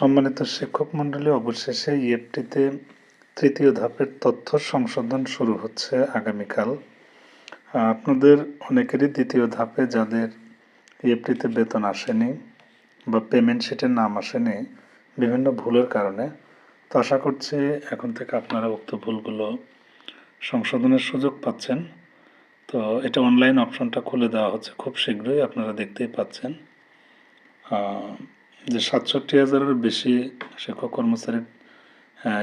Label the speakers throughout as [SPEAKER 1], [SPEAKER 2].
[SPEAKER 1] সম্মানিত শিক্ষক মণ্ডলী, অবশেষে ইএফটিতে তৃতীয় ধাপের তথ্য সংশোধন শুরু হচ্ছে আগামীকাল। আপনাদের অনেকেরই দ্বিতীয় ধাপে যাদের ইএফটিতে বেতন আসেনি বা পেমেন্ট শিটের নাম আসেনি বিভিন্ন ভুলের কারণে, তো আশা করছি এখন থেকে আপনারা উক্ত ভুলগুলো সংশোধনের সুযোগ পাচ্ছেন। তো এটা অনলাইন অপশনটা খুলে দেওয়া হচ্ছে খুব শীঘ্রই, আপনারা দেখতেই পাচ্ছেন। যে সাতষট্টি হাজারের বেশি শিক্ষক কর্মচারীর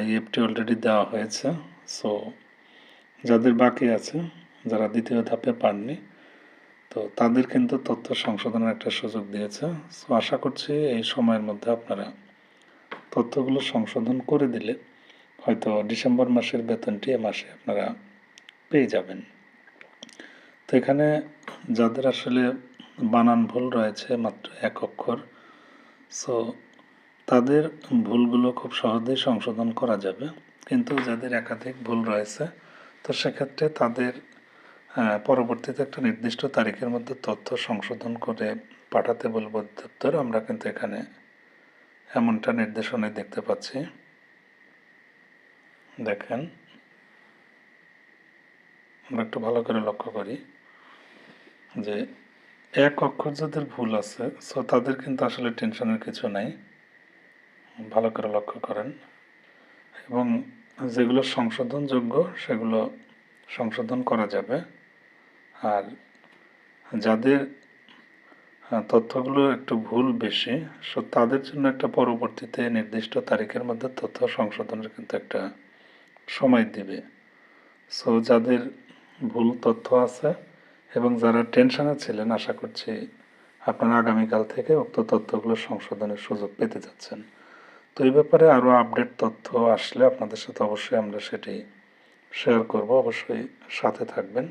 [SPEAKER 1] ইএফটি অলরেডি দেওয়া হয়েছে। সো যাদের বাকি আছে, যারা দ্বিতীয় ধাপে পাননি, তো তাদের কিন্তু তথ্য সংশোধনের একটা সুযোগ দিয়েছে। সো আশা করছি এই সময়ের মধ্যে আপনারা তথ্যগুলো সংশোধন করে দিলে হয়তো ডিসেম্বর মাসের বেতনটি এ মাসে আপনারা পেয়ে যাবেন। তো এখানে যাদের আসলে বানান ভুল রয়েছে, মাত্র এক অক্ষর সো তাদের ভুলগুলো খুব সহজেই সংশোধন করা যাবে। কিন্তু যাদের একাধিক ভুল রয়েছে, তো সেক্ষেত্রে তাদের পরবর্তীতে একটা নির্দিষ্ট তারিখের মধ্যে তথ্য সংশোধন করে পাঠাতে বলব। অধিদপ্তর আমরা কিন্তু এখানে এমনটা নির্দেশনায় দেখতে পাচ্ছি। দেখেন, আমরা একটু ভালো করে লক্ষ্য করি যে এক অক্ষর যাদের ভুল আছে সো তাদের কিন্তু আসলে টেনশনের কিছু নাই। ভালো করে লক্ষ্য করেন। এবং যেগুলো সংশোধনযোগ্য, সেগুলো সংশোধন করা যাবে। আর যাদের তথ্যগুলো একটু ভুল বেশি সো তাদের জন্য একটা পরবর্তীতে নির্দিষ্ট তারিখের মধ্যে তথ্য সংশোধনের কিন্তু একটা সময় দিবে। সো যাদের ভুল তথ্য আছে এবং যারা টেনশনে ছিলেন, আশা করছি আপনারা আগামীকাল থেকে উক্ত তথ্যগুলো সংশোধনের সুযোগ পেতে যাচ্ছেন। তো এই ব্যাপারে আরও আপডেট তথ্য আসলে আপনাদের সাথে অবশ্যই আমরা সেটি শেয়ার করব। অবশ্যই সাথে থাকবেন।